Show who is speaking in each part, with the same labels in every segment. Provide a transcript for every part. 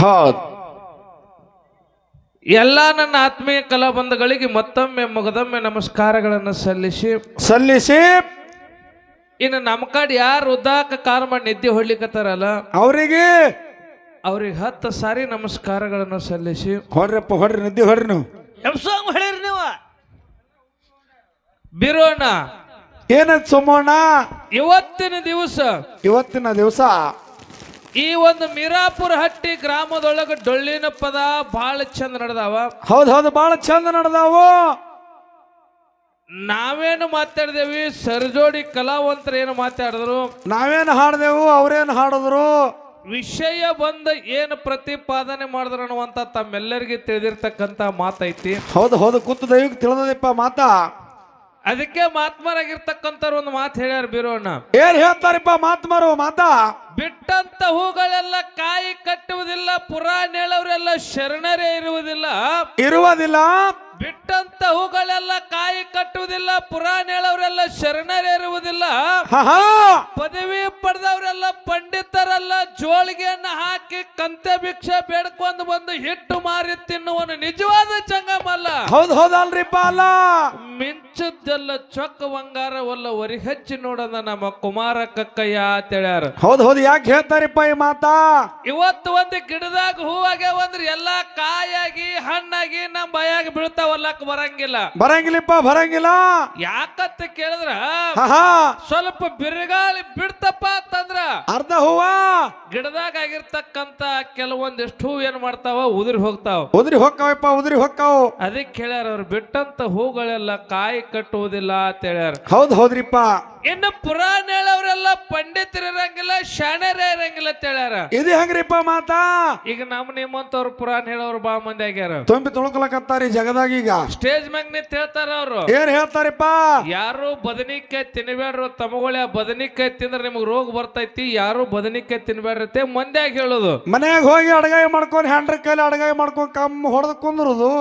Speaker 1: ಹೌದ್.
Speaker 2: ಎಲ್ಲ ನನ್ನ ಆತ್ಮೀಯ ಕಲಾಬಂಧಗಳಿಗೆ ಮತ್ತೊಮ್ಮೆ ಮುಗದೊಮ್ಮೆ ನಮಸ್ಕಾರಗಳನ್ನು ಸಲ್ಲಿಸಿ.
Speaker 1: ಸಲ್ಲಿಸಿ.
Speaker 2: ಇನ್ನು ನಮ್ಮ ಕಡೆ ಯಾರು ಉದ್ದಾಕ ಕಾಲ್ ಮಾಡಿ ನಿದ್ದೆ ಹೊಡ್ಲಿಕತ್ತಾರಲ್ಲ?
Speaker 1: ಅವರಿಗೆ.
Speaker 2: ಅವ್ರಿಗೆ ಹತ್ತು ಸಾರಿ ನಮಸ್ಕಾರಗಳನ್ನು ಸಲ್ಲಿಸಿ.
Speaker 1: ಹೊಡ್ರಪ್ಪ ಹೊಡ್ರಿ ನಿದ್ದೆ ಹೊಡ್ರಿ ನೀವು.
Speaker 3: ಎಬ್ಸಂಗ್ ಹೇಳಿರಿ ನೀವು.
Speaker 2: ಬಿರೋಣ.
Speaker 1: ಏನ ಸುಮೋಣ?
Speaker 2: ಇವತ್ತಿನ ದಿವಸ.
Speaker 1: ಇವತ್ತಿನ ದಿವಸ.
Speaker 2: ಈ ಒಂದು ಮೀರಾಪುರ ಹಟ್ಟಿ ಗ್ರಾಮದೊಳಗೆ ಡೊಳ್ಳಿನ ಪದ ಬಹಳ ಚಂದ ನಡೆದಾವ.
Speaker 1: ಹೌದ್ ಹೌದು ಬಹಳ ಚಂದ ನಡೆದಾವ.
Speaker 2: ನಾವೇನು ಮಾತಾಡಿದೇವಿ? ಸರ್ಜೋಡಿ ಕಲಾವಂತರು ಏನು ಮಾತಾಡಿದ್ರು?
Speaker 1: ನಾವೇನು ಹಾಡಿದೆವು ಅವ್ರೇನು ಹಾಡಿದ್ರು?
Speaker 2: ವಿಷಯ ಬಂದ ಏನು ಪ್ರತಿಪಾದನೆ ಮಾಡಿದ್ರು ಅನ್ನುವಂತ ತಮ್ಮೆಲ್ಲರಿಗೆ ತಿಳಿದಿರ್ತಕ್ಕಂತ ಮಾತೈತಿ.
Speaker 1: ಹೌದು ಹೌದು ಕೂತು ದೈವಕ್ಕೆ ತಿಳಿದದಪ್ಪ ಮಾತಾ?
Speaker 2: ಅದಕ್ಕೆ ಮಾತ್ಮರಾಗಿರ್ತಕ್ಕಂಥವ್ರು ಒಂದು ಮಾತು ಹೇಳ್ಯಾರ ಬೀರೋಣ
Speaker 1: ಏನ್ ಹೇಳ್ತಾರಪ್ಪ ಮಾತ್ಮರು ಮಾತಾ?
Speaker 2: ಬಿಟ್ಟಂತ ಹೂಗಳೆಲ್ಲ ಕಾಯಿ ಕಟ್ಟುವುದಿಲ್ಲ ಪುರಾಣ ಹೇಳೋರೆಲ್ಲ ಶರಣರೇ ಇರುವುದಿಲ್ಲ.
Speaker 1: ಇರುವುದಿಲ್ಲ.
Speaker 2: ಬಿಟ್ಟಂತ ಹೂಗಳೆಲ್ಲ ಕಾಯಿ ಕಟ್ಟುವುದಿಲ್ಲ ಪುರಾಣ ಹೇಳೋರೆಲ್ಲ ಶರಣರೇ ಇರುವುದಿಲ್ಲ
Speaker 1: ಹಾ ಹಾ.
Speaker 2: ಪದವಿ ಪಡೆದವರೆಲ್ಲ ಪಂಡಿತರೆಲ್ಲ ಜೋಳಿಗೆಯನ್ನು ಹಾಕಿ ಕಂತೆ ಭಿಕ್ಷೆ ಬೇಡ್ಕೊಂಡು ಬಂದು ಹಿಟ್ಟು ಮಾರಿ ತಿನ್ನುವನು ನಿಜವಾದ ಚಂಗಮಲ್ಲ.
Speaker 1: ಹೌದು ಹೌದಲ್ರಿಪ್ಪ ಅಲ್ಲ
Speaker 2: ಮಿಂಚದ್ದೆಲ್ಲ ಚೊಕ್ಕ ಬಂಗಾರವಲ್ಲ ಒರಿ ಹಚ್ಚಿ ನೋಡದ ನಮ್ಮ ಕುಮಾರ ಕಕ್ಕಯ್ಯ ಅಂತ ಹೇಳ್ಯಾರ.
Speaker 1: ಹೌದು ಹೌದು ಯಾಕೆ ಹೇಳ್ತಾರಿಪ್ಪ ಈ ಮಾತಾ?
Speaker 2: ಇವತ್ತು ಒಂದು ಗಿಡದಾಗ ಹೂವಾಗ್ಯಾವ ಅಂದ್ರೆ ಎಲ್ಲಾ ಕಾಯಾಗಿ ಹಣ್ಣಾಗಿ ನಮ್ಮ ಬಾಯಾಗಿ ಬೀಳ್ತಾವಲ್ಲಕ್ ಬರಂಗಿಲ್ಲ.
Speaker 1: ಬರಂಗಿಲ್ಲಪ್ಪ ಬರಂಗಿಲ್ಲ.
Speaker 2: ಯಾಕಂತ ಕೇಳಿದ್ರ? ಸ್ವಲ್ಪ ಬಿರುಗಾಲಿ ಬಿಡ್ತಪ್ಪ ಅಂತಂದ್ರ.
Speaker 1: ಅರ್ಧ ಹೂವ.
Speaker 2: ಗಿಡದಾಗ ಆಗಿರ್ತಕ್ಕಂತ ಕೆಲವೊಂದಿಷ್ಟು ಹೂ ಏನ್ ಮಾಡ್ತಾವ? ಉದುರಿ ಹೋಗ್ತಾವ.
Speaker 1: ಉದುರಿ ಹೋಗ್ತಾವಪ್ಪ ಉದುರಿ ಹೋಗ್ತಾವ.
Speaker 2: ಅದಕ್ಕೆ ಹೇಳ್ಯಾರ ಅವ್ರು ಬಿಟ್ಟಂತ ಹೂಗಳೆಲ್ಲ ಕಾಯಿ ಕಟ್ಟುವುದಿಲ್ಲ ಅಂತ ಹೇಳ್ಯಾರ.
Speaker 1: ಹೌದ್ ಹೌದ್ರಿಪ್ಪ.
Speaker 2: ಇನ್ನು ಪುರಾಣ ಹೇಳೋರೆಲ್ಲ ಪಂಡಿತರು ಇರಂಗಿಲ್ಲ ಶಾಣರೇ ಇರಂಗಿಲ್ಲ ಅಂತ ಹೇಳ್ಯಾರ.
Speaker 1: ಇದು ಹೆಂಗ್ರಿಪ್ಪ ಮಾತಾ?
Speaker 2: ಈಗ ನಮ್ಮ ನಿಮ್ಮಂತವ್ರು ಪುರಾಣ ಹೇಳೋರು ಬಾ ಮಂದಿ ಆಗ್ಯಾರ.
Speaker 1: ತುಂಬಿ ಈ ಜಗದಾಗ ಈಗ.
Speaker 2: ಸ್ಟೇಜ್ ಮ್ಯಾಗ ನಿಂತ ಹೇಳ್ತಾರ ಅವ್ರು.
Speaker 1: ಏನ್ ಹೇಳ್ತಾರಪ್ಪ?
Speaker 2: ಯಾರು ಬದನಿಕಾಯಿ ತಿನ್ಬೇಡ್ರು ತಮಗೊಳ ಬದನಿಕಾಯಿ ತಿಂದ್ರೆ ನಿಮ್ಗೆ ರೋಗ ಬರ್ತೈತಿ ಯಾರು ಬದನಿಕಾಯಿ ತಿನ್ಬೇಡ್ರತೆ ಮಂದ್ಯಾಗ ಹೇಳೋದು.
Speaker 1: ಮನ್ಯಾಗ ಹೋಗಿ ಅಡಗಾಯಿ ಮಾಡ್ಕೊಂಡು ಹ್ಯಾಂಡ್ರ ಕೈಲಿ ಅಡಗಾಯಿ ಮಾಡ್ಕೊಂಡು ಕಮ್ಮ ಹೊಡೆದು ಕುಂದ್ರುದು.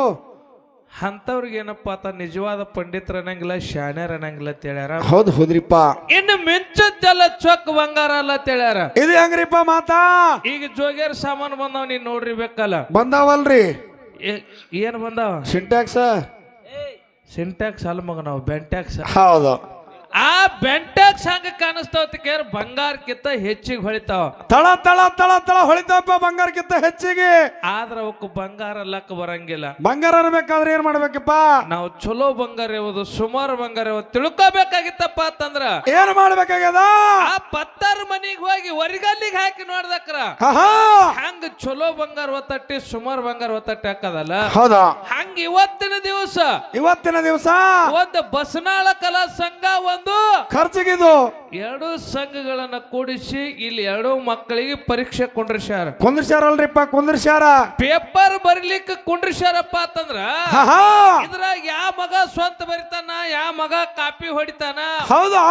Speaker 2: ಅಂತವ್ರಿಗೆ ಏನಪ್ಪ ಆತ ನಿಜವಾದ ಪಂಡಿತರ ಅನ್ನಂಗಿಲ್ಲ ಶಾಣ್ಯರ್ ಅನ್ನಂಗಿಲ್ಲ ಅಂತ ಹೇಳ್ಯಾರ?
Speaker 1: ಹೌದು ಹೋದ್ರಿಪ್ಪ.
Speaker 2: ಇನ್ನು ಮಿಂಚದ್ದೆಲ್ಲ ಚೊಕ್ ಬಂಗಾರ ಅಲ್ಲ ಅಂತ ಹೇಳ್ಯಾರ?
Speaker 1: ಇದು ಹೆಂಗ್ರಿಪ್ಪ ಮಾತಾ?
Speaker 2: ಈಗ ಜೋಗ್ಯಾರ ಸಾಮಾನು ಬಂದಾವ ನೀನ್ ನೋಡ್ರಿ ಬೇಕಲ್ಲ?
Speaker 1: ಬಂದಾವಲ್ರಿ?
Speaker 2: ಏ- ಏನ್ ಬಂದಾವ?
Speaker 1: ಸಿಂಟ್ಯಾಕ್ಸ್
Speaker 2: ಸಿಂಟ್ಯಾಕ್ಸ್ ಅಲ್ಲ ಮಗ ನಾವು ಬೆಂಟ್ಯಾಕ್ಸ್
Speaker 1: ಹೌದು.
Speaker 2: ಆ ಬೆಂಟ್ಯಾಕ್ಸ್ ಸಂಘ ಕಾಣಿಸ್ತಾವ ಕೇರ್ ಬಂಗಾರಕ್ಕಿಂತ ಹೆಚ್ಚಿಗೆ ಹೊಳಿತಾವ.
Speaker 1: ತಳ ತಳ ತಳ ತಳ ಹೊಳಿತಾವಪ್ಪ ಬಂಗಾರಕ್ಕಿಂತ ಹೆಚ್ಚಿಗೆ.
Speaker 2: ಆದ್ರ ಅವಕ್ಕೆ ಬಂಗಾರ ಲಕ್ಕ ಬರಂಗಿಲ್ಲ.
Speaker 1: ಬಂಗಾರ ಇರ್ಬೇಕಾದ್ರೆ ಏನ್ ಮಾಡ್ಬೇಕಪ್ಪ?
Speaker 2: ನಾವು ಚಲೋ ಬಂಗಾರ ಯಾವುದು ಸುಮಾರು ಬಂಗಾರ ಯಾವುದು ತಿಳ್ಕೊಬೇಕಾಗಿತ್ತಪ್ಪ ಅಂತಂದ್ರ
Speaker 1: ಏನ್ ಮಾಡ್ಬೇಕಾಗ್ಯದ?
Speaker 2: ಆ ಪತ್ತಾರ ಮನಿಗೆ ಹೋಗಿ ಒರಿಗಲ್ಲಿಗೆ ಹಾಕಿ ನೋಡ್ದಕ್ರ. ಹಂಗ ಚಲೋ ಬಂಗಾರ ಒತ್ತಟ್ಟಿ ಸುಮಾರು ಬಂಗಾರ ಒತ್ತಟ್ಟಿ ಹಾಕದಲ್ಲ?
Speaker 1: ಹೌದಾ?
Speaker 2: ಹಂಗ ಇವತ್ತಿನ ದಿವಸ
Speaker 1: ಇವತ್ತಿನ ದಿವಸ?
Speaker 2: ಒಂದು ಬಸನಾಳ ಕಲಾ ಸಂಘ ಒಂದು
Speaker 1: ખર્ચ કીધો
Speaker 2: ಎರಡು ಸಂಘಗಳನ್ನ ಕೂಡಿಸಿ ಇಲ್ಲಿ ಎರಡು ಮಕ್ಕಳಿಗೆ ಪರೀಕ್ಷೆ ಕುಂಡ್ರಿಸ್ಯಾರ.
Speaker 1: ಕುಂದ್ರಸ್ಯಾರಲ್ರಿಪ್ಪ ಕುಂದ್ರಸ್ಯಾರ
Speaker 2: ಪೇಪರ್ ಬರಿಲಿಕ್ಕೆ ಕುಂಡ್ರಿಸ್ಯಾರಪ್ಪ ಅಂತಂದ್ರ
Speaker 1: ಆಹಾ
Speaker 2: ಇದ್ರಾಗ ಯಾವ ಮಗ ಸ್ವಂತ ಬರಿತಾನ ಯಾವ ಮಗ ಕಾಪಿ ಹೊಡಿತಾನ
Speaker 1: ಹೌದಾ?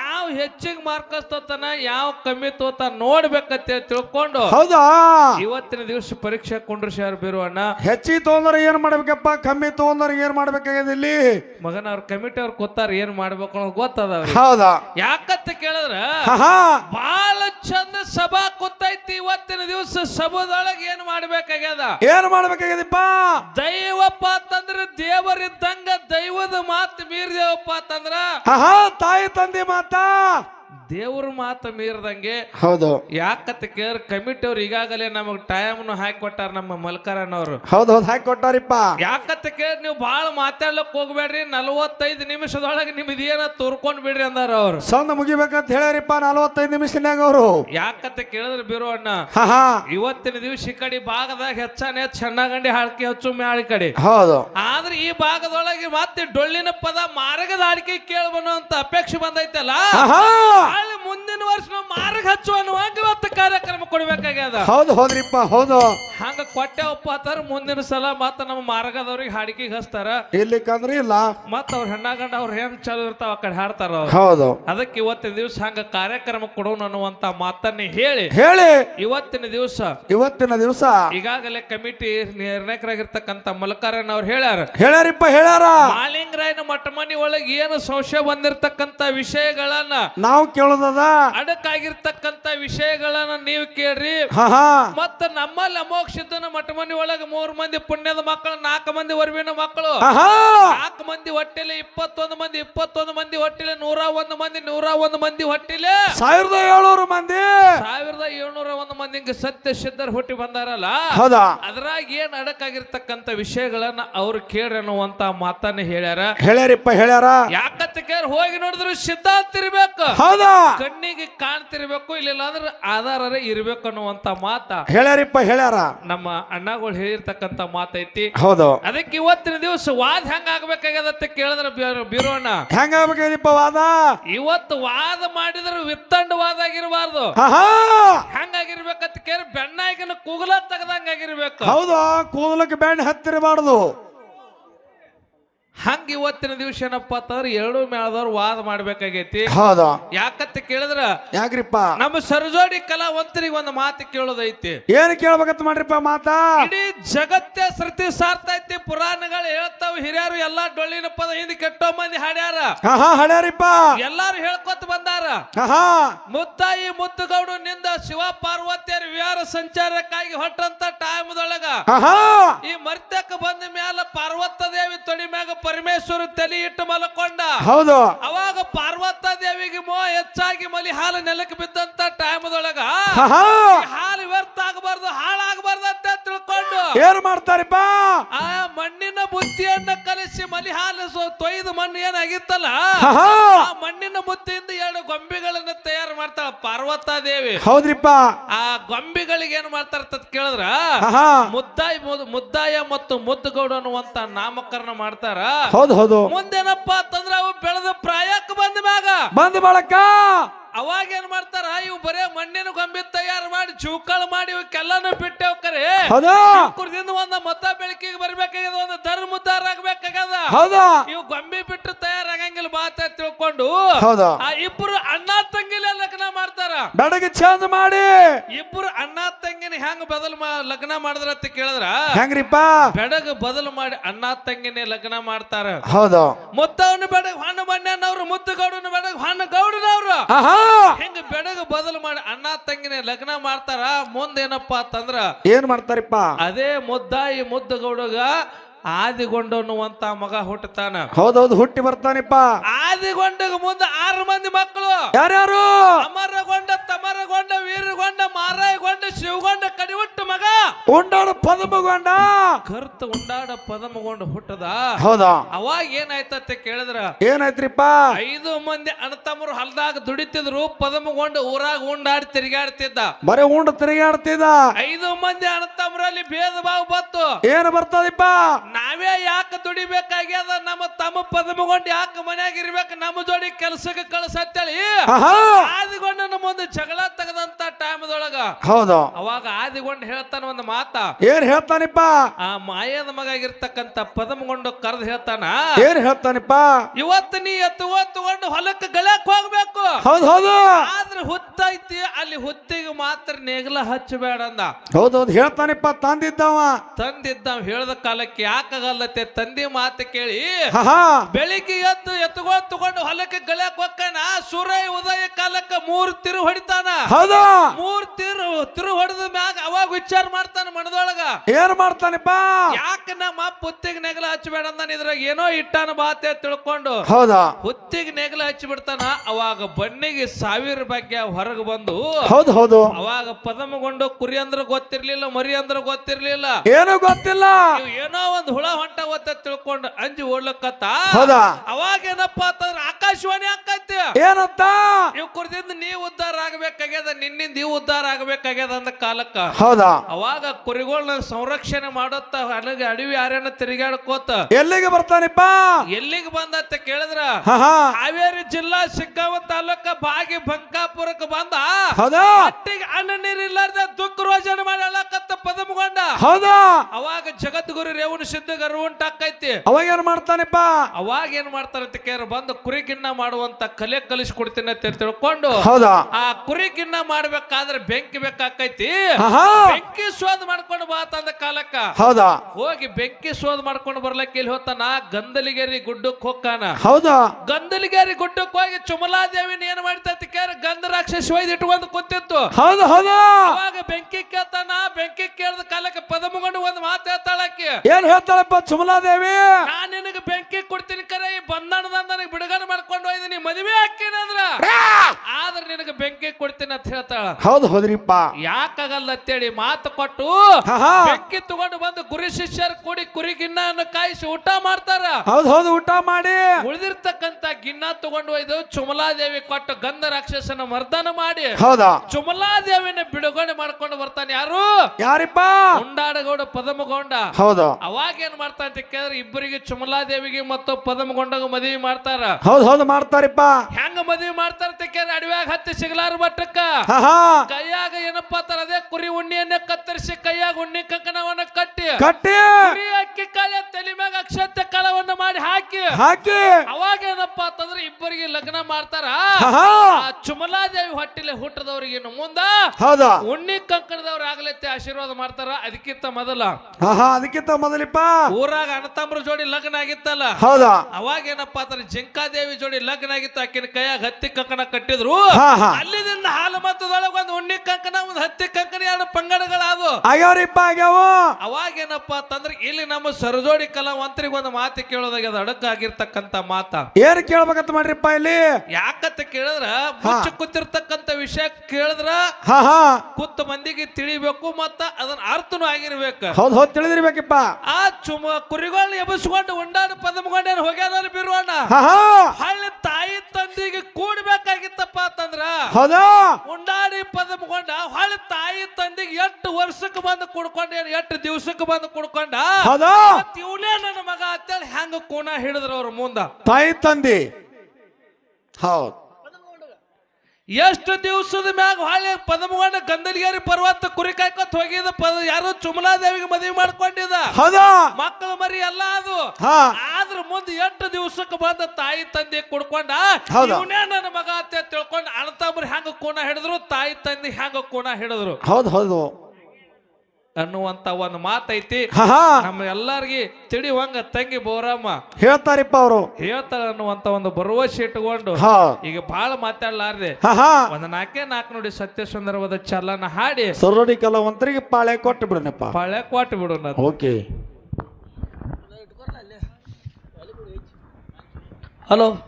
Speaker 2: ಯಾವ ಹೆಚ್ಚಿಗೆ ಮಾರ್ಕಸ್ ತೋತಾನ ಯಾವ ಕಮ್ಮಿ ತೋತಾನ ನೋಡ್ಬೇಕಂತ ಹೇಳಿ ತಿಳ್ಕೊಂಡು
Speaker 1: ಹೌದಾ?
Speaker 2: ಇವತ್ತಿನ ದಿವಸ ಪರೀಕ್ಷೆ ಕುಂಡ್ರಿಸ್ಯಾರ ಬೀರು ಅಣ್ಣ.
Speaker 1: ಹೆಚ್ಚಿಗೆ ತೊಗೊಂಡ್ರೆ ಏನ್ ಮಾಡ್ಬೇಕಪ್ಪ? ಕಮ್ಮಿ ತೊಗೊಂಡ್ರೆ ಏನ್ ಮಾಡ್ಬೇಕಾಗ್ಯದ ಇಲ್ಲಿ?
Speaker 2: ಮಗನ ಅವ್ರ ಕಮಿಟಿ ಅವ್ರು ಕೊತ್ತಾರ ಏನ್ ಮಾಡ್ಬೇಕು ಅನ್ನೋದು ಗೊತ್ತದ ಹೌದಾ?
Speaker 1: ಹೌದಾ
Speaker 2: ಯಾಕಂತ ಕೇಳಿದ್ರ ಬಹಳ ಚಂದ ಸಭಾ ಕೂತೈತಿ ಇವತ್ತಿನ ದಿವಸ ಸಭಾದೊಳಗೆ ಏನ್ ಮಾಡ್ಬೇಕಾಗ್ಯದ?
Speaker 1: ಏನ್ ಮಾಡ್ಬೇಕಾಗ್ಯದಪ್ಪ?
Speaker 2: ದೈವಪ್ಪ ಅಂತಂದ್ರ ದೇವರಿದ್ದಂಗ ದೈವದ ಮಾತು ಮೀರಿದೇವಪ್ಪ ಅಂತಂದ್ರ
Speaker 1: ತಾಯಿ ತಂದೆ ಮಾತಾ?
Speaker 2: ದೇವ್ರ ಮಾತು ಮೀರದಂಗೆ
Speaker 1: ಹೌದು.
Speaker 2: ಯಾಕಂತ ಕೇರ್ ಕಮಿಟಿ ಅವ್ರು ಈಗಾಗಲೇ ನಮಗ್ ಟೈಮ್ ಹಾಕಿ ಕೊಟ್ಟಾರ ನಮ್ಮ ಮಲ್ಕರನವ್ರು
Speaker 1: ಹೌದು ಹೌದು ಹಾಕಿ ಕೊಟ್ಟಾರಿಪ್ಪ.
Speaker 2: ಯಾಕಂತ ಕೇಳಿ ನೀವು ಬಾಳ ಮಾತಾಡ್ಲಕ್ ಹೋಗ್ಬೇಡ್ರಿ ನಲವತ್ತೈದು ನಿಮಿಷದೊಳಗೆ ನಿಮ್ದು ಏನ ತೋರ್ಕೊಂಡ್ ಬಿಡ್ರಿ ಅಂದಾರ ಅವ್ರು.
Speaker 1: ಸಂದ ಮುಗಿಬೇಕಂತ ಹೇಳ್ಯಾರಿಪ್ಪ ನಲವತ್ತೈದು ನಿಮಿಷನ್ಯಾಗ ಅವರು.
Speaker 2: ಯಾಕಂತ ಕೇಳಿದ್ರೆ ಬಿರು ಅಣ್ಣ. ಇವತ್ತಿನ ದಿವಸ ಈ ಕಡೆ ಭಾಗದಾಗ ಹೆಚ್ಚಾನೆ ಚೆನ್ನಾಗಂಡಿ ಹಾಡ್ಕೆ ಹಚ್ಚು ಮ್ಯಾಳಿ ಕಡೆ.
Speaker 1: ಹೌದು.
Speaker 2: ಆದ್ರೆ ಈ ಭಾಗದೊಳಗೆ ಮತ್ತೆ ಡೊಳ್ಳಿನ ಪದ ಮಾರ್ಗದ ಆಡಿಕೆ ಕೇಳಬನ್ನು ಅಂತ ಅಪೇಕ್ಷೆ ಬಂದೈತಲ್ಲ? ಮುಂದಿನ ವರ್ಷ ನಾವು ಮಾರ್ಗ ಹಚ್ಚು ಅನ್ನುವಾಗ ಇವತ್ತು ಕಾರ್ಯಕ್ರಮ ಕೊಡ್ಬೇಕಾಗ್ಯದ.
Speaker 1: ಹೌದು ಹೌದ್ರಿಪ್ಪ ಹೌದು.
Speaker 2: ಹಂಗ ಕೊಟ್ಟೆವಪ್ಪ ಅಂತಾರ ಮುಂದಿನ ಸಲ ಮತ್ತ ನಮ್ಮ ಮಾರ್ಗದವ್ರಿಗೆ ಹಾಡಿಕೆಗೆ ಹಚ್ತಾರ.
Speaker 1: ಇರ್ಲಿಕ್ಕಂದ್ರೆ ಇಲ್ಲ.
Speaker 2: ಮತ್ತ ಅವ್ರ ಹೆಣ್ಣ ಗಂಡ ಅವ್ರ ಏನ್ ಚಲೋ ಇರ್ತಾವ ಆ ಕಡೆ ಹಾಡ್ತಾರ ಅವ್ರು.
Speaker 1: ಹೌದು.
Speaker 2: ಅದಕ್ಕೆ ಇವತ್ತಿನ ದಿವಸ ಹಂಗ ಕಾರ್ಯಕ್ರಮ ಕೊಡೋಣ ಅನ್ನುವಂತ ಮಾತನ್ನ ಹೇಳಿ.
Speaker 1: ಹೇಳಿ.
Speaker 2: ಇವತ್ತಿನ ದಿವಸ.
Speaker 1: ಇವತ್ತಿನ ದಿವಸ.
Speaker 2: ಈಗಾಗಲೇ ಕಮಿಟಿ ನಿರ್ಣಾಯಕರಾಗಿರ್ತಕ್ಕಂಥ ಮಲಕಾರನ್ ಅವ್ರು ಹೇಳ್ಯಾರ.
Speaker 1: ಹೇಳ್ಯಾರಿಪ್ಪ ಹೇಳ್ಯಾರ.
Speaker 2: ಮಾಲಿಂಗರಾಯನ ಮಠಮನಿ ಒಳಗೆ ಏನು ಸಂಶಯ ಬಂದಿರತಕ್ಕಂತ ವಿಷಯಗಳನ್ನ
Speaker 1: ನಾವು ಕೇಳೋದದ.
Speaker 2: ಅಡಕಾಗಿರ್ತಕ್ಕಂತ ವಿಷಯಗಳನ್ನ ನೀವು ಕೇಳ್ರಿ.
Speaker 1: ಹಾ ಹಾ.
Speaker 2: ಮತ್ತ ನಮ್ಮಲ್ಲಿ ಅಮೋಕ್ಷ ಮಠ ಮನಿ ಒಳಗ ಮೂರ್ ಮಂದಿ ಪುಣ್ಯದ ಮಕ್ಕಳು ನಾಲ್ಕು ಮಂದಿ ವರ್ವಿನ ಮಕ್ಕಳು.
Speaker 1: ಆಹಾ
Speaker 2: ನಾಲ್ಕು ಮಂದಿ ಹೊಟ್ಟೆಲೆ ಇಪ್ಪತ್ತೊಂದು ಮಂದಿ ಇಪ್ಪತ್ತೊಂದು ಮಂದಿ ಹೊಟ್ಟೆಲೆ ನೂರ ಒಂದು ಮಂದಿ ನೂರ ಒಂದು ಮಂದಿ ಹೊಟ್ಟೆಲೆ.
Speaker 1: ಸಾವಿರದ ಏಳ್ನೂರು ಮಂದಿ.
Speaker 2: ಸಾವಿರದ ಏಳ್ನೂರ ಒಂದು ಮಂದಿಗೆ ಸತ್ಯ ಸಿದ್ಧರು ಹುಟ್ಟಿ ಬಂದಾರಲ್ಲ.
Speaker 1: ಹೌದಾ?
Speaker 2: ಅದ್ರಾಗ ಏನ್ ಅಡಕಾಗಿರ್ತಕ್ಕಂತ ವಿಷಯಗಳನ್ನ ಅವ್ರು ಕೇಳ್ರಿ ಅನ್ನುವಂತ ಮಾತನ್ನ ಹೇಳ್ಯಾರ.
Speaker 1: ಹೇಳ್ಯಾರಿಪ್ಪ ಹೇಳ್ಯಾರ.
Speaker 2: ಯಾಕತ್ತ ಕೇಳಿ ಹೋಗಿ ನೋಡಿದ್ರು ಸಿದ್ಧಾಂತ ಇರ್ಬೇಕು.
Speaker 1: ಹೌದಾ?
Speaker 2: ಕಣ್ಣಿಗೆ ಕಾಣ್ತಿರ್ಬೇಕು ಇಲ್ಲ ಅಂದ್ರೆ ಆಧಾರರೇ ಇರ್ಬೇಕು ಅನ್ನುವಂತ ಮಾತ.
Speaker 1: ಹೇಳ್ಯಾರಿಪ್ಪ ಹೇಳ್ಯಾರ.
Speaker 2: ನಮ್ಮ ಅಣ್ಣಗಳು ಹೇಳಿರ್ತಕ್ಕಂತ ಮಾತೈತಿ
Speaker 1: ಹೌದು.
Speaker 2: ಅದಕ್ಕೆ ಇವತ್ತಿನ ದಿವಸ ವಾದ ಹೆಂಗ ಆಗ್ಬೇಕಾಗ್ಯದ ಅಂತ ಕೇಳಿದ್ರ ಬೀರ- ಬೀರೋಣ್ಣ
Speaker 1: ಹೆಂಗಾಗ್ಬೇಕೇನಿಪ್ಪ ವಾದ?
Speaker 2: ಇವತ್ತು ವಾದ ಮಾಡಿದ್ರೆ ವಿತ್ತಂಡ ವಾದ ಆಗಿರಬಾರ್ದು ಹೆಂಗಾಗಿರ್ಬೇಕಂತ ಕೇಳಿ ಬೆಣ್ಣಾಗಿನ ಕೂಗಲ ತೆಗ್ದಂಗ ಆಗಿರ್ಬೇಕು.
Speaker 1: ಹೌದು ಕೂಗಲಕ್ಕೆ ಬೆಣ್ಣೆ ಹತ್ತಿರಬಾರ್ದು.
Speaker 2: ಹಂಗ ಇವತ್ತಿನ ದಿವಸ ಏನಪ್ಪಾ ಅಂತಂದ್ರೆ ಎರಡು ಮೇಳದವ್ರು ವಾದ ಮಾಡ್ಬೇಕಾಗೈತಿ.
Speaker 1: ಹೌದಾ?
Speaker 2: ಯಾಕತ್ತ ಕೇಳಿದ್ರ?
Speaker 1: ಯಾಕ್ರಿಪ್ಪ?
Speaker 2: ನಮ್ಮ ಸರ್ಜೋಡಿ ಕಲಾವಂತರಿಗೆ ಒಂದು ಮಾತು ಕೇಳೋದೈತಿ.
Speaker 1: ಏನ್ ಕೇಳ್ಬೇಕಂತ ಮಾಡ್ರಿಪ್ಪ ಮಾತಾ?
Speaker 2: ಇಡೀ ಜಗತ್ತೇ ಸೃತಿ ಸಾರ್ತೈತಿ ಪುರಾಣಗಳು ಹೇಳ್ತಾವ ಹಿರಿಯರು ಎಲ್ಲಾ ಡೊಳ್ಳಿನ ಪದ ಹಿಂದೆ ಕೆಟ್ಟೋ ಮಂದಿ ಹಾಡ್ಯಾರ.
Speaker 1: ಹಾಡ್ಯಾರಿಪ್ಪ. ಹಳ್ಯಾರಿಪ್ಪ
Speaker 2: ಎಲ್ಲಾರು ಹೇಳ್ಕೊತ ಬಂದಾರ.
Speaker 1: ಹಾ
Speaker 2: ಮುತ್ತಾಯಿ ಮುತ್ತುಗೌಡು ನಿಂದ ಶಿವ ಪಾರ್ವತಿಯರ ವಿಹಾರ ಸಂಚಾರಕ್ಕಾಗಿ ಹೊಟ್ಟಂತ ಟೈಮ್ದೊಳಗ
Speaker 1: ಹಾ
Speaker 2: ಈ ಮರ್ತ್ಯಕ್ಕ ಬಂದ ಮ್ಯಾಲ ಪಾರ್ವತ ದೇವಿ ತೊಡಿ ಮ್ಯಾಗ ಪರಮೇಶ್ವರ ತಲೆ ಇಟ್ಟು ಮಲ್ಕೊಂಡ.
Speaker 1: ಹೌದು.
Speaker 2: ಅವಾಗ ಪಾರ್ವತ ದೇವಿಗೆ ಮೋ ಹೆಚ್ಚಾಗಿ ಮಲಿ ಹಾಲು ನೆಲಕ್ಕೆ ಬಿದ್ದಂತ ಟೈಮ್ದೊಳಗ ಹಾಲು ವ್ಯರ್ಥ ಆಗಬಾರ್ದು ಹಾಳಾಗಬಾರ್ದು
Speaker 1: ಏನ್ ಮಾಡ್ತಾರಪ್ಪ
Speaker 2: ಆ ಮಣ್ಣಿನ ಬುತ್ತಿಯನ್ನ ಕಲಿಸಿ ಮಲಿ ಹಾಲು ಸೊ- ತೊಯ್ದು ಮಣ್ಣು ಏನಾಗಿತ್ತಲ್ಲ?
Speaker 1: ಆಹಾ
Speaker 2: ಆ ಮಣ್ಣಿನ ಬುತ್ತಿಯಿಂದ ಎರಡು ಗೊಂಬೆಗಳನ್ನ ತಯಾರು ಮಾಡ್ತಾಳ ಪಾರ್ವತ ದೇವಿ
Speaker 1: ಹೌದ್ರಿಪ್ಪ.
Speaker 2: ಆ ಗೊಂಬೆಗಳಿಗೆ ಏನ್ ಮಾಡ್ತಾರ ಅಂತ ಕೇಳಿದ್ರ?
Speaker 1: ಮುದ್ದಾಯ
Speaker 2: ಮುದ್ದಾಯಿ ಮುದ್- ಮುದ್ದಾಯ ಮತ್ತು ಮುದ್ದುಗೌಡ ಅನ್ನುವಂತ ನಾಮಕರಣ ಮಾಡ್ತಾರ.
Speaker 1: ಹೌದು ಹೌದು.
Speaker 2: ಮುಂದೇನಪ್ಪ ಅಂತಂದ್ರೆ ಅವು ಬೆಳೆದ ಪ್ರಾಯಕ್ಕೆ ಬಂದ ಮ್ಯಾಗ.
Speaker 1: ಬಂದ್ ಬಳಕ.
Speaker 2: ಅವಾಗ ಏನ್ ಮಾಡ್ತಾರ? ಇವು ಬರೇ ಮಣ್ಣಿನ ಗೊಂಬೆ ತಯಾರು ಮಾಡಿ ಚೂಕಳ ಮಾಡಿ ಇವಕ್ಕೆಲ್ಲಾನು ಬಿಟ್ಟೆವ್ ಕರೆ.
Speaker 1: ಹೌದು?
Speaker 2: ಕುರ್ದಿಂದ ಒಂದ ಮತ ಬೆಳಕಿಗೆ ಬರ್ಬೇಕಾಗ್ಯದ ಒಂದು ಧರ್ಮ ಆಗ್ಬೇಕಾಗ್ಯದ. ಇವು ಗೊಂಬೆ ಬಿಟ್ಟು ತಯಾರಾಗಂಗಿಲ್ಲ ಬಾತ ತಿಳ್ಕೊಂಡು.
Speaker 1: ಹೌದು?
Speaker 2: ಆ ಇಬ್ರು
Speaker 1: ಬೆಳಗ್ಗೆ ಚಂದ ಮಾಡಿ.
Speaker 2: ಇಬ್ರು ಅಣ್ಣ ತಂಗಿನ ಹೆಂಗ್ ಬದಲು ಲಗ್ನ ಮಾಡಿದ್ರ ಅಂತ ಕೇಳಿದ್ರ?
Speaker 1: ಹೆಂಗ್ರಿಪ್ಪ?
Speaker 2: ಬೆಡಗ ಬದಲು ಮಾಡಿ ಅಣ್ಣ ತಂಗಿನೇ ಲಗ್ನ ಮಾಡ್ತಾರ.
Speaker 1: ಹೌದು.
Speaker 2: ಮುತ್ತವನ ಬೆಡಗ ಹಣ್ಣು ಬಣ್ಣನವ್ರು ಮುತ್ತುಗೌಡನ ಬೆಡಗ ಹಣ್ಣು ಗೌಡನವ್ರು. ಹೆಂಗ ಬೆಡಗ ಬದಲು ಮಾಡಿ ಅಣ್ಣ ತಂಗಿನೇ ಲಗ್ನ ಮಾಡ್ತಾರ. ಮುಂದೇನಪ್ಪ ಅಂತಂದ್ರ
Speaker 1: ಏನ್ ಮಾಡ್ತಾರಿಪ್ಪ?
Speaker 2: ಅದೇ ಮುದ್ದಾಯಿ ಮುದ್ದುಗೌಡಗ ಆದಿಗೊಂಡ ಅನ್ನುವಂತ ಮಗ ಹುಟ್ಟತಾನ
Speaker 1: ಹೌದೌದು ಹುಟ್ಟಿ ಬರ್ತಾನಿಪ್ಪ.
Speaker 2: ಆದಿಗೊಂಡಗ ಮುಂದೆ ಆರು ಮಂದಿ ಮಕ್ಕಳು.
Speaker 1: ಯಾರ್ಯಾರು?
Speaker 2: ಅಮರಗೊಂಡ ತಮರಗೊಂಡ ವೀರಗೊಂಡ ಮಾರಾಯಗೊಂಡ ಶಿವಗೊಂಡ ಕಡಿವಟ್ಟು ಮಗ.
Speaker 1: ಉಂಡಾಡ ಪದಮಗೊಂಡ.
Speaker 2: ಕರ್ತ ಉಂಡಾಡ ಪದಮಗೊಂಡ ಹುಟ್ಟದ.
Speaker 1: ಹೌದಾ?
Speaker 2: ಅವಾಗ ಏನಾಯ್ತಂತ ಕೇಳಿದ್ರ?
Speaker 1: ಏನಾಯ್ತ್ರಿಪ್ಪ?
Speaker 2: ಐದು ಮಂದಿ ಅಣ್ಣತಮ್ಮರು ಹೊಲದಾಗ ದುಡಿತಿದ್ರು ಪದಮಗೊಂಡ ಊರಾಗ ಉಂಡಾಡಿ ತಿರುಗಾಡ್ತಿದ್ದ.
Speaker 1: ಬರೀ ಉಂಡ ತಿರುಗಾಡ್ತಿದ್ದ.
Speaker 2: ಐದು ಮಂದಿ ಅಣ್ಣತಮ್ಮರಲ್ಲಿ ಭೇದ ಭಾವ ಬತ್ತು
Speaker 1: ಏನು ಬರ್ತದಿಪ್ಪ?
Speaker 2: ನಾವೇ ಯಾಕೆ ದುಡಿಬೇಕಾಗ್ಯದ? ನಮ್ಮ ತಮ್ಮ ಪದಮಗೊಂಡು ಯಾಕೆ ಮನ್ಯಾಗ ಇರ್ಬೇಕು? ನಮ್ಮ ಜೋಡಿ ಕೆಲ್ಸಕ್ಕೆ ಕಳ್ಸತ್ತೇಳಿ
Speaker 1: ಆದಿಗೊಂಡು
Speaker 2: ನಮ್ಮ ಒಂದು ಜಗಳ ತೆಗೆದಂತ ಟೈಮ್ದೊಳಗ
Speaker 1: ಹೌದು.
Speaker 2: ಅವಾಗ ಆದಿಗೊಂಡು ಹೇಳ್ತಾನ ಒಂದು ಮಾತ.
Speaker 1: ಏನ್ ಹೇಳ್ತಾನಿಪ್ಪ?
Speaker 2: ಆ ಮಾಯದ ಮಗ ಆಗಿರ್ತಕ್ಕಂತ ಪದಮಗೊಂಡು ಕರೆದು ಹೇಳ್ತಾನ.
Speaker 1: ಏನ್ ಹೇಳ್ತಾನಿಪ್ಪ?
Speaker 2: ಇವತ್ತು ನೀ ಎತ್ತುವ ತಗೊಂಡು ಹೊಲಕ್ಕೆ ಗಳಕ್ ಹೋಗ್ಬೇಕು.
Speaker 1: ಹೌದು ಹೌದು.
Speaker 2: ಆದ್ರೆ ಹುತ್ತೈತಿ ಅಲ್ಲಿ ಹುತ್ತಿಗೆ ಮಾತ್ರ ನೇಗಲ ಹಚ್ಚಬೇಡ ಅಂದ.
Speaker 1: ಹೌದೌದು ಹೇಳ್ತಾನಿಪ್ಪ ತಂದಿದ್ದವ.
Speaker 2: ತಂದಿದ್ದ ಹೇಳ್ದ ಕಾಲಕ್ಕೆ ಯಾಕಾಗಲ್ಲತ್ತೆ ತಂದೆ ಮಾತು ಕೇಳಿ. ಬೆಳಿಗ್ಗೆ ಎದ್ದು ಎತ್ತುಕೊಂಡು ತಗೊಂಡು ಹೊಲಕ್ಕೆ ಗಳಕ್ ಹೋಗ್ತಾನ ಸೂರ್ಯ ಉದಯ ಕಾಲಕ್ಕೆ ಮೂರ್ ತಿರು ಹೊಡಿತಾನ.
Speaker 1: ಹೌದು?
Speaker 2: ಮೂರ್ ತಿರು ತಿರು ಹೊಡೆದ ಮ್ಯಾಗ ಅವಾಗ ವಿಚಾರ ಮಾಡ್ತಾನ ಮನದೊಳಗ.
Speaker 1: ಏನ್ ಮಾಡ್ತಾನೆ
Speaker 2: ಯಾಕ ನಮ್ಮ ಪುತ್ತಿಗೆ ನೆಗಲ ಹಚ್ಚಬೇಡ ಅಂದಾನ ಇದ್ರಾಗ ಏನೋ ಇಟ್ಟಾನ ಬಾತೆ ತಿಳ್ಕೊಂಡು.
Speaker 1: ಹೌದಾ?
Speaker 2: ಹುತ್ತಿಗೆ ನೆಗಲ ಹಚ್ಚಿ ಬಿಡ್ತಾನ ಅವಾಗ ಬಣ್ಣಿಗೆ ಸಾವಿರ ಬಗ್ಗೆ ಹೊರಗೆ ಬಂದು.
Speaker 1: ಹೌದು ಹೌದು.
Speaker 2: ಅವಾಗ ಪದಮಗೊಂಡು ಕುರಿ ಅಂದ್ರ ಗೊತ್ತಿರ್ಲಿಲ್ಲ ಮರಿ ಅಂದ್ರ ಗೊತ್ತಿರ್ಲಿಲ್ಲ.
Speaker 1: ಏನು ಗೊತ್ತಿಲ್ಲ.
Speaker 2: ಏನೋ ಒಂದ್ ಹುಳ ಹೊಂಟ ಅಂತ ತಿಳ್ಕೊಂಡು ಅಂಜಿ ಓಡ್ಲಕ್ಕತ್ತ?
Speaker 1: ಹೌದಾ?
Speaker 2: ಅವಾಗ ಏನಪ್ಪಾ ಅಂತಂದ್ರ ಆಕಾಶವಾಣಿ ಆಕೈತಿ.
Speaker 1: ಏನಂತ?
Speaker 2: ಇವ್ ಕುರಿದಿಂದ ನೀವ್ ಉದ್ಧಾರ ಆಗ್ಬೇಕಾಗ್ಯದ ನಿನ್ನಿಂದ ಇವ್ ಉದ್ಧಾರ ಆಗ್ಬೇಕಾಗ್ಯದ ಅಂದ ಕಾಲಕ್ಕ.
Speaker 1: ಹೌದಾ?
Speaker 2: ಅವಾಗ ಕುರಿಗಳನ್ನ ಸಂರಕ್ಷಣೆ ಮಾಡತ್ತ ಅಲ್ಲಿಗೆ ಅಡವಿ ಯಾರೇನ ತಿರುಗಾಡ್ಕೋತ
Speaker 1: ಎಲ್ಲಿಗೆ ಬರ್ತಾನಿಪ್ಪ?
Speaker 2: ಎಲ್ಲಿಗೆ ಬಂದತ್ತ ಕೇಳಿದ್ರ? ಹಾವೇರಿ ಜಿಲ್ಲಾ ಸಿಕ್ಕಾವ ತಾಲೂಕ ಬಾಗಿ ಬಂಕಾಪುರಕ್ಕೆ ಬಂದ.
Speaker 1: ಹೌದಾ?
Speaker 2: ಅಣ್ಣ ನೀರ್ ನೀರಿಲ್ಲಾರ್ದ ದುಃಖ
Speaker 1: ಹೌದಾ?
Speaker 2: ಅವಾಗ ಜಗದ್ಗುರು ರೇವಣ ಸಿದ್ಧ ಗರ್ವ ಉಂಟಾಕೈತಿ
Speaker 1: ಅವಾಗ ಏನ್ ಮಾಡ್ತಾನಪ್ಪ?
Speaker 2: ಅವಾಗ ಏನ್ ಮಾಡ್ತಾರಂತ ಕೇರ ಬಂದು ಕುರಿ ಗಿಣ್ಣ ಮಾಡುವಂತ ಕಲೆ ಕಲಿಸ್ಕೊಡ್ತೀನಿ ಅಂತ ತಿಳ್ಕೊಂಡು
Speaker 1: ಹೌದಾ?
Speaker 2: ಆ ಕುರಿ ಗಿಣ್ಣ ಮಾಡ್ಬೇಕಾದ್ರೆ ಬೆಂಕಿ ಬೇಕಾಕೈತಿ. ಬೆಂಕಿ ಸೋದ್ ಮಾಡ್ಕೊಂಡು ಬಾ ತಂದ ಕಾಲಕ್ಕ.
Speaker 1: ಹೌದಾ?
Speaker 2: ಹೋಗಿ ಬೆಂಕಿ ಸೋದ್ ಮಾಡ್ಕೊಂಡು ಬರ್ಲಕ್ಕೆ ಇಲ್ಲಿ ಹೋತಾನ ಗಂಧಲಿಗೇರಿ ಗುಡ್ಡಕ್ಕೆ ಹೋಗ್ತಾನ.
Speaker 1: ಹೌದಾ?
Speaker 2: ಗಂಧಲಿಗೇರಿ ಗುಡ್ಡಕ್ಕೆ ಹೋಗಿ ಚುಮಲಾದೇವಿನ ಏನ್ ಮಾಡ್ತೈತಿ ಕೇರ್ ಗಂಧ ರಾಕ್ಷಸ ಒಯ್ದು ಇಟ್ಕೊಂಡು ಕೂತಿತ್ತು.
Speaker 1: ಹೌದು ಹೌದಾ?
Speaker 2: ಅವಾಗ ಬೆಂಕಿ ಕೇಳ್ತಾನ ಬೆಂಕಿ ಕೇಳ್ದ ಕಾಲಕ್ಕೆ ಪದಮಗೊಂಡು ಒಂದು ಮಾತು ಹೇಳ್ತಾಳಕ್ಕೆ
Speaker 1: ಏನ್ ಹೇಳ್ತಾಳಪ್ಪ ಸುಮಲಾದೇವಿ?
Speaker 2: ನಾನ್ ನಿನಗೆ ಬೆಂಕಿ ಕೊಡ್ತೀನಿ ಕರೆ ಈ ಬಂಧನದಿಂದ ನನಗೆ ಬಿಡುಗಡೆ ಮಾಡ್ಕೊಂಡು ಹೋಯ್ದು ಮದುವೆ ಹಾಕಿನಂದ್ರ ಆದ್ರೆ ನಿನಗೆ ಬೆಂಕಿ ಕೊಡ್ತೀನಿ ಅಂತ ಹೇಳ್ತಾಳ.
Speaker 1: ಹೌದು ಹೌದ್ರಿಪ್ಪ.
Speaker 2: ಯಾಕಾಗಲ್ಲ ಅಂತೇಳಿ ಮಾತು ಕೊಟ್ಟು. ಬೆಂಕಿ ತಗೊಂಡು ಬಂದು ಗುರಿ ಶಿಷ್ಯರು ಕೂಡಿ ಕುರಿ ಗಿನ್ನ ಕಾಯಿಸಿ ಊಟ ಮಾಡ್ತಾರ.
Speaker 1: ಹೌದು ಹೌದು ಊಟ ಮಾಡಿ.
Speaker 2: ಉಳಿದಿರ್ತಕ್ಕಂತ ಗಿನ್ನ ತಗೊಂಡು ಹೋಯ್ದು ಚುಮಲಾದೇವಿ ಕೊಟ್ಟು ಗಂಧ ರಾಕ್ಷಸನ ಮರ್ದನ ಮಾಡಿ
Speaker 1: ಹೌದಾ?
Speaker 2: ಚುಮಲಾದೇವಿನ ಬಿಡುಗಡೆ ಮಾಡ್ಕೊಂಡು ಬರ್ತಾನೆ ಯಾರು?
Speaker 1: ಯಾರಿಪ್ಪ?
Speaker 2: ಉಂಡಾಡಗೌಡ ಪದಮಗೊಂಡ.
Speaker 1: ಹೌದು.
Speaker 2: ಅವಾಗ ಏನ್ ಮಾಡ್ತಾ ಅಂತ ಕೇಳಿದ್ರೆ ಇಬ್ಬರಿಗೆ ಚುಮಲಾದೇವಿಗೆ ಮತ್ತು ಪದಮಗೊಂಡಗ ಮದುವೆ ಮಾಡ್ತಾರ.
Speaker 1: ಹೌದು ಹೌದು ಮಾಡ್ತಾರಿಪ್ಪ.
Speaker 2: ಹೆಂಗ ಮದುವೆ ಮಾಡ್ತಾರ ಅಂತ ಕೇಳಿದ್ರೆ ಅಡವ್ಯಾಗ ಹತ್ತಿ ಸಿಗಲಾರ ಮಟ್ಟಕ್ಕ. ಕೈಯಾಗ ಏನಪ್ಪ ತರ ಅದೇ ಕುರಿ ಉಣ್ಣಿಯನ್ನ ಕತ್ತರಿಸಿ ಕೈಯಾಗ ಉಣ್ಣಿ ಕಂಕಣವನ್ನ ಕಟ್ಟಿ.
Speaker 1: ಕಟ್ಟಿ.
Speaker 2: ಕುರಿ ಅಕ್ಕಿ ಕಾಲ ತಲೆ ಮ್ಯಾಗ ಅಕ್ಷತೆ ಮಾಡಿ ಹಾಕಿ.
Speaker 1: ಹಾಕಿ.
Speaker 2: ಅವಾಗ ಏನಪ್ಪ ಅಂತಂದ್ರೆ ಇಬ್ಬರಿಗೆ ಲಗ್ನ ಮಾಡ್ತಾರ. ಆ ಚುಮಲಾದೇವಿ ಹೊಟ್ಟಿಲೆ ಹುಟ್ಟದವ್ರಿಗೆ ಇನ್ನು ಮುಂದ
Speaker 1: ಹೌದಾ?
Speaker 2: ಉಣ್ಣಿ ಕಂಕಣದವ್ರು ಆಗ್ಲತ್ತೆ ಆಶೀರ್ವಾದ ಮಾಡ್ತಾರ. ಅದಕ್ಕಿಂತ ಮೊದಲ
Speaker 1: ಅದಕ್ಕಿಂತ ಮೊದಲಿಪ್ಪ.
Speaker 2: ಊರಾಗ ಅಣ್ಣತಮ್ಮರ ಜೋಡಿ ಲಗ್ನ ಆಗಿತ್ತಲ್ಲ?
Speaker 1: ಹೌದಾ?
Speaker 2: ಅವಾಗ ಏನಪ್ಪಾ ಅಂತಾರೆ ಜಿಂಕಾದೇವಿ ಜೋಡಿ ಲಗ್ನ ಆಗಿತ್ತು. ಆಕಿನ ಕೈಯಾಗ ಹತ್ತಿ ಕಂಕಣ ಕಟ್ಟಿದ್ರು.
Speaker 1: ಅಲ್ಲಿಂದ
Speaker 2: ಅಲ್ಲಿದಿಂದ ಹಾಲು ಮತ್ತದೊಳಗೆ ಒಂದು ಉಣ್ಣಿ ಕಂಕಣ ಒಂದು ಹತ್ತಿ ಕಂಕಣ ಎರಡು ಪಂಗಡಗಳಾದವು.
Speaker 1: ಆಗ್ಯಾವ್ರಿಪ್ಪ ಆಗ್ಯಾವ.
Speaker 2: ಅವಾಗ ಏನಪ್ಪಾ ಅಂತಂದ್ರೆ ಇಲ್ಲಿ ನಮ್ಮ ಸರಜೋಡಿ ಕಲಾವಂತರಿಗೆ ಒಂದು ಮಾತು ಕೇಳೋದಾಗ ಅದು ಅಡಕಾಗಿರ್ತಕ್ಕಂತ ಮಾತ.
Speaker 1: ಏನ್ ಕೇಳ್ಬೇಕಂತ ಮಾಡ್ರಿಪ್ಪ ಇಲ್ಲಿ?
Speaker 2: ಯಾಕಂತ ಕೇಳಿದ್ರ ಮುಚ್ಚ ಕೂತಿರ್ತಕ್ಕಂತ ವಿಷಯ ಕೇಳಿದ್ರ
Speaker 1: ಹಾ ಹಾ.
Speaker 2: ಕುತ್ತ ಮಂದಿಗೆ ತಿಳಿಬೇಕು ಮತ್ತ ಅದನ್ನ ಅರ್ಥನೂ ಆಗಿರ್ಬೇಕು.
Speaker 1: ಹೌದು ಹೌದು ತಿಳಿದಿರ್ಬೇಕಿಪ್ಪ.
Speaker 2: ಆ ಚುಮ ಕುರಿಗಳನ್ನ ಎಬಸ್ಕೊಂಡು ಉಂಡಾಡ ಪದಮಗೊಂಡೇನು ಹೋಗ್ಯಾನ ಬಿರುವಣ್ಣ.
Speaker 1: ಹಾ ಹಾ.
Speaker 2: ಹಳ್ಳಿ ತಾಯಿ ತಂದಿಗೆ ಕೂಡ್ಬೇಕಾಗಿತ್ತಪ್ಪ ಅಂತಂದ್ರ
Speaker 1: ಹೌದಾ.
Speaker 2: ಉಂಡಾಡಿ ಪದಮಗೊಂಡ ಹಳ್ಳಿ ತಾಯಿ ತಂದಿಗೆ ಎಂಟು ವರ್ಷಕ್ಕೆ ಬಂದು ಕುಡ್ಕೊಂಡೇನು ಎಂಟು ದಿವಸಕ್ಕೆ ಬಂದು ಕುಡ್ಕೊಂಡ
Speaker 1: ಹೌದಾ.
Speaker 2: ಇವನೇ ನನ್ನ ಮಗ ಅಂತೇಳಿ ಹೆಂಗ ಕೂಣ ಹಿಡಿದ್ರ ಅವ್ರ ಮುಂದ?
Speaker 1: ತಾಯಿ ತಂದೆ. ಹೌದು.
Speaker 2: ಎಷ್ಟು ದಿವಸದ ಮ್ಯಾಗ ಹೊಳ್ಳಿ ಪದಮಗೊಂಡ ಗಂಧಲಿಗೇರಿ ಪರ್ವತ ಕುರಿ ಕಾಯ್ಕೊತ್ ಹೋಗಿದ ಪದ ಚುಮಲಾ ಚುಮಲಾದೇವಿಗೆ ಮದುವೆ ಮಾಡ್ಕೊಂಡಿದ
Speaker 1: ಹೌದಾ?
Speaker 2: ಮಕ್ಕಳ ಮರಿ ಎಲ್ಲ ಅದು. ಆದ್ರ ಮುಂದೆ ಎಷ್ಟು ದಿವಸಕ್ಕೆ ಬಂದ ತಾಯಿ ತಂದೆ ಕುಡ್ಕೊಂಡ. ಇವನೇ ನನ್ನ ಮಗ ಅಂತ ತಿಳ್ಕೊಂಡು ಅಣ್ಣತಮ್ಮರು ಹೆಂಗ ಕೋಣ ಹಿಡಿದ್ರು ತಾಯಿ ತಂದೆ ಹೆಂಗ ಕೋಣ ಹಿಡಿದ್ರು?
Speaker 1: ಹೌದು ಹೌದು.
Speaker 2: ಅನ್ನುವಂತ ಒಂದು ಮಾತೈತಿ ನಮ್ಮ ಎಲ್ಲಾರ್ಗಿ ತಿಳಿವಂಗ ತಂಗಿ ಬೋರಮ್ಮ.
Speaker 1: ಹೇಳ್ತಾರಿಪ್ಪ ಅವರು.
Speaker 2: ಹೇಳ್ತಾರೆ ಅನ್ನುವಂತ ಒಂದು ಭರವಸೆ ಇಟ್ಟುಕೊಂಡು
Speaker 1: ಹಾ.
Speaker 2: ಈಗ ಬಹಳ ಮಾತಾಡ್ಲಾರ್ದೆ. ಒಂದ್ ನಾಲ್ಕೇ ನಾಲ್ಕು ನೋಡಿ ಸತ್ಯ ಸುಂದರವಾದ ಚಲನ ಹಾಡಿ.
Speaker 1: ಸರೋಡಿ ಕಲಾವಂತರಿಗೆ ಪಾಳೆ ಕೊಟ್ಟು ಬಿಡೋಣಪ್ಪ.
Speaker 2: ಪಾಳೆ ಕೊಟ್ಟು ಬಿಡೋಣ
Speaker 1: ಓಕೆ.
Speaker 2: ಹಲೋ.